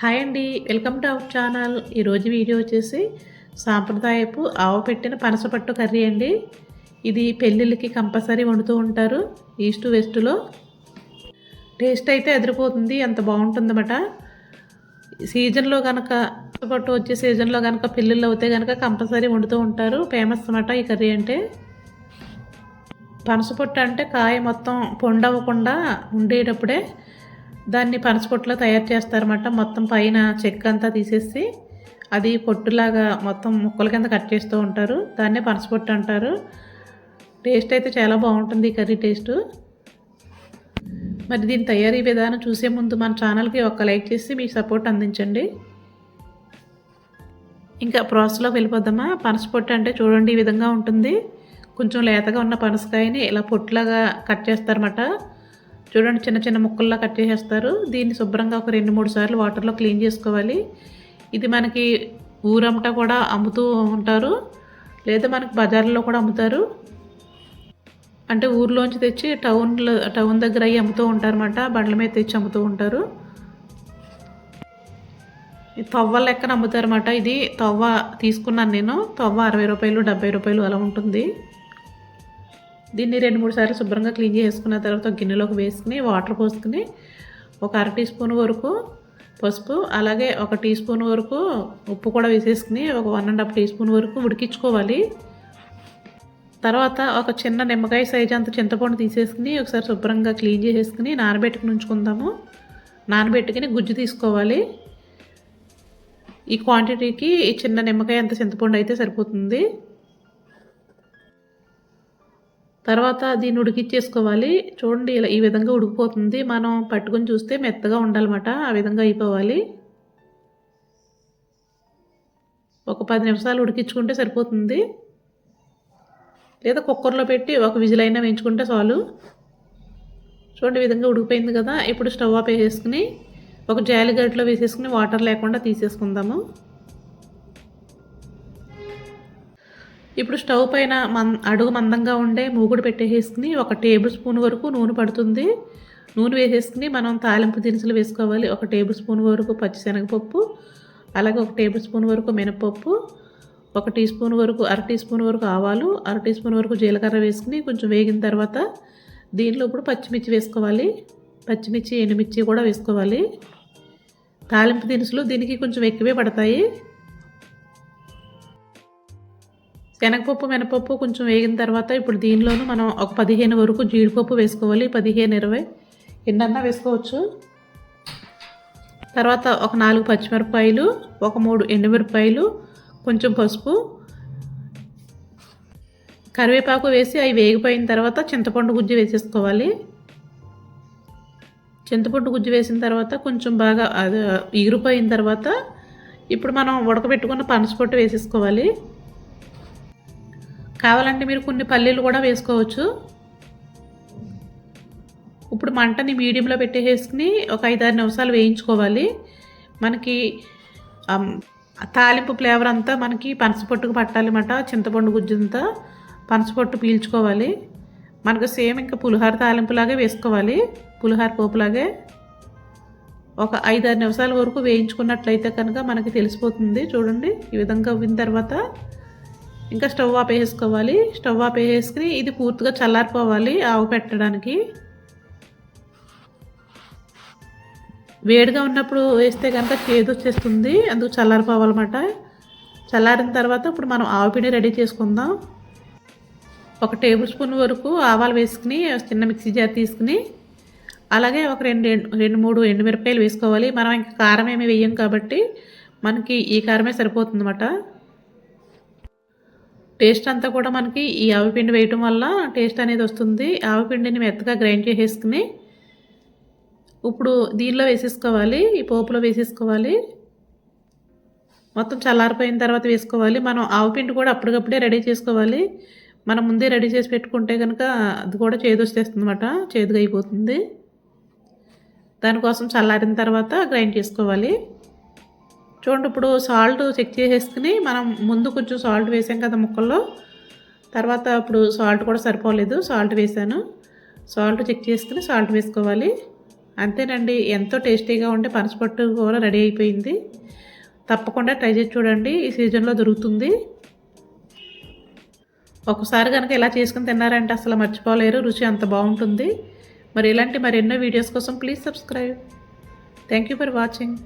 Hi అండి welcome to our channel. ఈరోజు video వచ్చేసి సాంప్రదాయపు ఆవు పెట్టిన పనసపట్టు కర్రీ అండి. ఇది పెళ్ళిళ్ళకి కంపల్సరీ వండుతూ ఉంటారు ఈస్ట్ వెస్ట్లో. టేస్ట్ అయితే ఎదిరిపోతుంది అంత బాగుంటుందన్నమాట. సీజన్లో కనుక పట్టు వచ్చే సీజన్లో కనుక పెళ్ళిళ్ళు అవుతే కనుక కంపల్సరీ వండుతూ ఉంటారు. ఫేమస్ అన్నమాట ఈ కర్రీ అంటే. పనసపొట్టు అంటే కాయ మొత్తం పొండవకుండా ఉండేటప్పుడే దాన్ని పనసపొట్టులో తయారు చేస్తారన్నమాట. మొత్తం పైన చెక్క అంతా తీసేసి అది పొట్టులాగా మొత్తం ముక్కల కింద కట్ చేస్తూ ఉంటారు. దాన్నే పనసపొట్టు అంటారు. టేస్ట్ అయితే చాలా బాగుంటుంది ఈ కర్రీ టేస్ట్. మరి దీని తయారీ విధానం చూసే ముందు మన ఛానల్కి ఒక లైక్ చేసి మీ సపోర్ట్ అందించండి. ఇంకా ప్రాసెస్లోకి వెళ్ళిపోద్దామా పనసపొట్టు అంటే చూడండి ఈ విధంగా ఉంటుంది. కొంచెం లేతగా ఉన్న పనసకాయని ఇలా పొట్టులాగా కట్ చేస్తారన్నమాట. చూడండి చిన్న చిన్న ముక్కల్లా కట్ చేసేస్తారు. దీన్ని శుభ్రంగా ఒక రెండు మూడు సార్లు వాటర్లో క్లీన్ చేసుకోవాలి. ఇది మనకి ఊరమ్మట కూడా అమ్ముతూ ఉంటారు. లేదా మనకి బజార్లో కూడా అమ్ముతారు. అంటే ఊర్లోంచి తెచ్చి టౌన్లో టౌన్ దగ్గర అయ్యి అమ్ముతూ ఉంటారన్నమాట. బండ్ల మీద తెచ్చి అమ్ముతూ ఉంటారు. తవ్వ లెక్కన అమ్ముతారన్నమాట. ఇది తవ్వ తీసుకున్నాను నేను. తవ్వ అరవై రూపాయలు డెబ్బై రూపాయలు అలా ఉంటుంది. దీన్ని రెండు మూడు సార్లు శుభ్రంగా క్లీన్ చేసుకున్న తర్వాత గిన్నెలోకి వేసుకుని వాటర్ పోసుకుని ఒక అర టీ స్పూన్ వరకు పసుపు అలాగే ఒక టీ స్పూన్ వరకు ఉప్పు కూడా వేసేసుకుని ఒక one and half teaspoon వరకు ఉడికించుకోవాలి. తర్వాత ఒక చిన్న నిమ్మకాయ సైజ్ అంత చింతపండు తీసేసుకుని ఒకసారి శుభ్రంగా క్లీన్ చేసేసుకుని నానబెట్టుకుని ఉంచుకుందాము. నానబెట్టుకుని గుజ్జు తీసుకోవాలి. ఈ క్వాంటిటీకి ఈ చిన్న నిమ్మకాయ అంత చింతపండు అయితే సరిపోతుంది. తర్వాత దీన్ని ఉడికిచ్చేసుకోవాలి చూడండి ఇలా ఈ విధంగా ఉడికిపోతుంది. మనం పట్టుకొని చూస్తే మెత్తగా ఉండాలన్నమాట. ఆ విధంగా అయిపోవాలి. ఒక పది నిమిషాలు ఉడికించుకుంటే సరిపోతుంది. లేదా కుక్కర్లో పెట్టి ఒక విజిల్ అయినా వేయించుకుంటే చాలు. చూడండి ఈ విధంగా ఉడికిపోయింది కదా. ఇప్పుడు స్టవ్ ఆఫ్ వేసేసుకుని ఒక జాలి జాలిగడ్డలో వేసేసుకుని వాటర్ లేకుండా తీసేసుకుందాము. ఇప్పుడు స్టవ్ పైన మన్ అడుగు మందంగా ఉండే మూగుడు పెట్టేసుకుని ఒక టేబుల్ స్పూన్ వరకు నూనె పడుతుంది. నూనె వేసేసుకుని మనం తాలింపు దినుసులు వేసుకోవాలి. ఒక టేబుల్ స్పూన్ వరకు పచ్చిశనగపప్పు అలాగే ఒక టేబుల్ స్పూన్ వరకు మినపప్పు ఒక టీ స్పూన్ వరకు అర టీ స్పూన్ వరకు ఆవాలు అర టీ స్పూన్ వరకు జీలకర్ర వేసుకుని కొంచెం వేగిన తర్వాత దీనిలో ఇప్పుడు పచ్చిమిర్చి వేసుకోవాలి. పచ్చిమిర్చి ఎండుమిర్చి కూడా వేసుకోవాలి. తాలింపు దినుసులు దీనికి కొంచెం ఎక్కువే పడతాయి. శనగపప్పు మినపప్పు కొంచెం వేగిన తర్వాత ఇప్పుడు దీనిలోనూ మనం ఒక పదిహేను వరకు జీడిపప్పు వేసుకోవాలి. పదిహేను ఇరవై ఎన్నన్నా వేసుకోవచ్చు. తర్వాత ఒక నాలుగు పచ్చిమిరపకాయలు ఒక మూడు ఎండుమిరపకాయలు కొంచెం పసుపు కరివేపాకు వేసి అవి వేగిపోయిన తర్వాత చింతపండు గుజ్జు వేసేసుకోవాలి. చింతపండు గుజ్జు వేసిన తర్వాత కొంచెం బాగా అది ఎగిరిపోయిన తర్వాత ఇప్పుడు మనం ఉడకబెట్టుకున్న పనసపొట్టు వేసేసుకోవాలి. కావాలంటే మీరు కొన్ని పల్లీలు కూడా వేసుకోవచ్చు. ఇప్పుడు మంటని మీడియంలో పెట్టేసుకుని ఒక ఐదారు నిమిషాలు వేయించుకోవాలి. మనకి తాలింపు ఫ్లేవర్ అంతా మనకి పనసపొట్టుకు పట్టాలన్నమాట చింతపండు గుజ్జంతా పనసపొట్టు పీల్చుకోవాలి. మనకు సేమ్ ఇంకా పులిహార తాలింపులాగే వేసుకోవాలి పులిహార పోపులాగే ఒక ఐదారు నిమిషాల వరకు వేయించుకున్నట్లయితే కనుక మనకి తెలిసిపోతుంది. చూడండి ఈ విధంగా విన్న తర్వాత ఇంకా స్టవ్ ఆఫ్ వేసుకోవాలి స్టవ్ ఆఫ్ వేసుకుని ఇది పూర్తిగా చల్లారిపోవాలి ఆవు పెట్టడానికి. వేడిగా ఉన్నప్పుడు వేస్తే కనుక చేదు వచ్చేస్తుంది. అందుకు చల్లారిపోవాలన్నమాట. చల్లారిన తర్వాత ఇప్పుడు మనం ఆవు పిండి రెడీ చేసుకుందాం. ఒక టేబుల్ స్పూన్ వరకు ఆవాలు వేసుకుని చిన్న మిక్సీ జార్ తీసుకుని అలాగే ఒక రెండు రెండు మూడు ఎండుమిరపకాయలు వేసుకోవాలి. మనం ఇంకా కారం ఏమి వేయం కాబట్టి మనకి ఈ కారమే సరిపోతుందన్నమాట. టేస్ట్ అంతా కూడా మనకి ఈ ఆవిపిండి వేయటం వల్ల టేస్ట్ అనేది వస్తుంది. ఆవిపిండిని మెత్తగా గ్రైండ్ చేసేసుకుని ఇప్పుడు దీనిలో వేసేసుకోవాలి ఈ పోపులో వేసేసుకోవాలి. మొత్తం చల్లారిపోయిన తర్వాత వేసుకోవాలి. మనం ఆవుపిండి కూడా అప్పటికప్పుడే రెడీ చేసుకోవాలి. మనం ముందే రెడీ చేసి పెట్టుకుంటే కనుక అది కూడా చేదు వచ్చేస్తుంది అనమాట చేదుగా అయిపోతుంది. దానికోసం చల్లారిన తర్వాత గ్రైండ్ చేసుకోవాలి. చూడండి ఇప్పుడు సాల్ట్ చెక్ చేసేసుకుని మనం ముందు కొంచెం సాల్ట్ వేసాం కదా ముక్కల్లో. తర్వాత ఇప్పుడు సాల్ట్ కూడా సరిపోలేదు సాల్ట్ వేసాను. సాల్ట్ చెక్ చేసుకుని సాల్ట్ వేసుకోవాలి. అంతేనండి ఎంతో టేస్టీగా ఉండే పనసపట్టు కూర రెడీ అయిపోయింది. తప్పకుండా ట్రై చేసి చూడండి ఈ సీజన్లో దొరుకుతుంది. ఒకసారి కనుక ఇలా చేసుకుని తిన్నారంటే అసలు మర్చిపోలేరు రుచి అంత బాగుంటుంది. మరి ఇలాంటి మరెన్నో వీడియోస్ కోసం please subscribe thank you for watching